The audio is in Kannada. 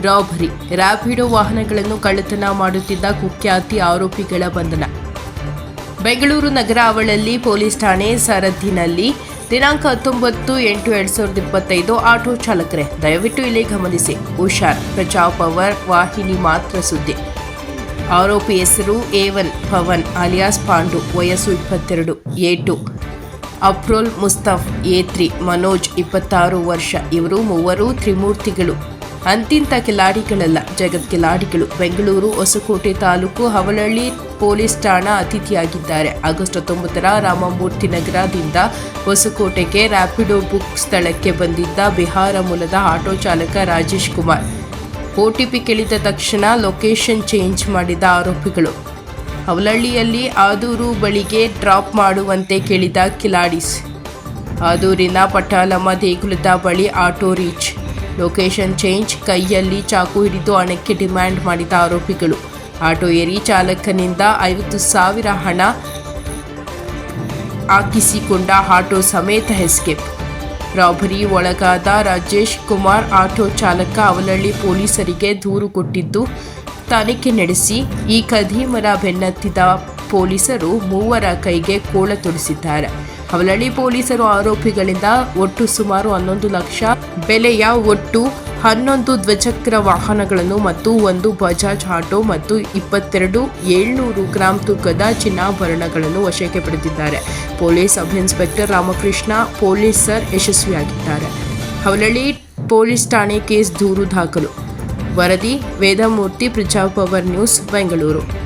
ರಾಬರಿ. ರ್ಯಾಪಿಡೋ ವಾಹನಗಳನ್ನು ಕಳ್ಳತನ ಮಾಡುತ್ತಿದ್ದ ಕುಖ್ಯಾತಿ ಆರೋಪಿಗಳ ಬಂಧನ. ಬೆಂಗಳೂರು ನಗರ ಅವಳಲ್ಲಿ ಪೊಲೀಸ್ ಠಾಣೆ ಸರದಿನಲ್ಲಿ ದಿನಾಂಕ ಹತ್ತೊಂಬತ್ತು ಎಂಟು ಎರಡ್ ಸಾವಿರದ ಇಪ್ಪತ್ತೈದು ಆಟೋ ಚಾಲಕರೇ. ದಯವಿಟ್ಟು ಇಲ್ಲಿ ಗಮನಿಸಿ. ಹುಷಾರ್ ಪ್ರಜಾ ಪವರ್, ವಾಹಿನಿ ಮಾತ್ರ ಸುದ್ದಿ. ಆರೋಪಿ ಹೆಸರು ಏವನ್ ಪವನ್ ಅಲಿಯಾಸ್ ಪಾಂಡು, ವಯಸ್ಸು ಇಪ್ಪತ್ತೆರಡು, ಎ ಟು. ಅಪ್ರೋಲ್ ಮುಸ್ತಫ್ ಎ ತ್ರಿ, ಮನೋಜ್ ಇಪ್ಪತ್ತಾರು ವರ್ಷ. ಇವರು ಮೂವರು ತ್ರಿಮೂರ್ತಿಗಳು. ಅಂತಿಂತ ಕಿಲಾಡಿಗಳಲ್ಲ. ಜಗತ್ ಕಿಲಾಡಿಗಳು ಬೆಂಗಳೂರು, ಹೊಸಕೋಟೆ ತಾಲೂಕು ಹವಳಳ್ಳಿ ಪೊಲೀಸ್ ಠಾಣಾ ಅತಿಥಿಯಾಗಿದ್ದಾರೆ. ಆಗಸ್ಟ್ ಹತ್ತೊಂಬತ್ತರ ರಾಮಮೂರ್ತಿ ನಗರದಿಂದ ಹೊಸಕೋಟೆಗೆ ರ್ಯಾಪಿಡೋ ಬುಕ್ ಸ್ಥಳಕ್ಕೆ ಬಂದಿದ್ದ ಬಿಹಾರ ಮೂಲದ ಆಟೋ ಚಾಲಕ ರಾಜೇಶ್ ಕುಮಾರ್. ಒಟಿಪಿ ಕೇಳಿದ ತಕ್ಷಣ ಲೊಕೇಶನ್ ಚೇಂಜ್ ಮಾಡಿದ ಆರೋಪಿಗಳು. ಅವಲಹಳ್ಳಿಯಲ್ಲಿ ಆದೂರು ಬಳಿಗೆ ಡ್ರಾಪ್ ಮಾಡುವಂತೆ ಕೇಳಿದ ಕಿಲಾಡಿಸ್. ಆದೂರಿನ ಪಟಾಲಮ್ಮ ದೇಗುಲದ ಬಳಿ ಆಟೋ ರೀಚ್. ಲೊಕೇಶನ್ ಚೇಂಜ್, ಕೈಯಲ್ಲಿ ಚಾಕು ಹಿಡಿದು ಹಣಕ್ಕೆ ಡಿಮ್ಯಾಂಡ್ ಮಾಡಿದ ಆರೋಪಿಗಳು. ಆಟೋ ಏರಿ ಚಾಲಕನಿಂದ ಐವತ್ತು ಸಾವಿರ ಹಣ ಹಾಕಿಸಿಕೊಂಡ ಆಟೋ ಸಮೇತ ಎಸ್ಕೇಪ್. ರಾಬರಿ ಒಳಗಾದ ರಾಜೇಶ್ ಕುಮಾರ್ ಆಟೋ ಚಾಲಕ ಅವಲಳ್ಳಿ ಪೊಲೀಸರಿಗೆ ದೂರು ಕೊಟ್ಟಿದ್ದು ತನಿಖೆ ನಡೆಸಿ, ಈ ಕದೀಮರ ಬೆನ್ನತ್ತಿದ ಪೊಲೀಸರು ಮೂವರ ಕೈಗೆ ಕೋಳ ತೊಡಿಸಿದ್ದಾರೆ. ಅವಲಹಳ್ಳಿ ಪೊಲೀಸರು ಆರೋಪಿಗಳಿಂದ ಒಟ್ಟು ಸುಮಾರು ಹನ್ನೊಂದು ಲಕ್ಷ, ಬೆಲೆಯ ಒಟ್ಟು ಹನ್ನೊಂದು ದ್ವಿಚಕ್ರ ವಾಹನಗಳನ್ನು ಮತ್ತು ಒಂದು ಬಜಾಜ್ ಆಟೋ ಮತ್ತು ಇಪ್ಪತ್ತೆರಡು ಏಳ್ನೂರು ಗ್ರಾಂ ತೂಕದ ಚಿನ್ನಾಭರಣಗಳನ್ನು ವಶಕ್ಕೆ ಪಡೆದಿದ್ದಾರೆ. ಪೊಲೀಸ್ ಸಬ್ ಇನ್ಸ್ಪೆಕ್ಟರ್ ರಾಮಕೃಷ್ಣ, ಪೊಲೀಸರ್ ಯಶಸ್ವಿಯಾಗಿದ್ದಾರೆ. ಹವಲಳ್ಳಿ ಪೊಲೀಸ್ ಠಾಣೆ ಕೇಸ್ ದೂರು ದಾಖಲು. ವರದಿ, ವೇದಮೂರ್ತಿ ಪ್ರಜಾಪವರ್ ನ್ಯೂಸ್, ಬೆಂಗಳೂರು.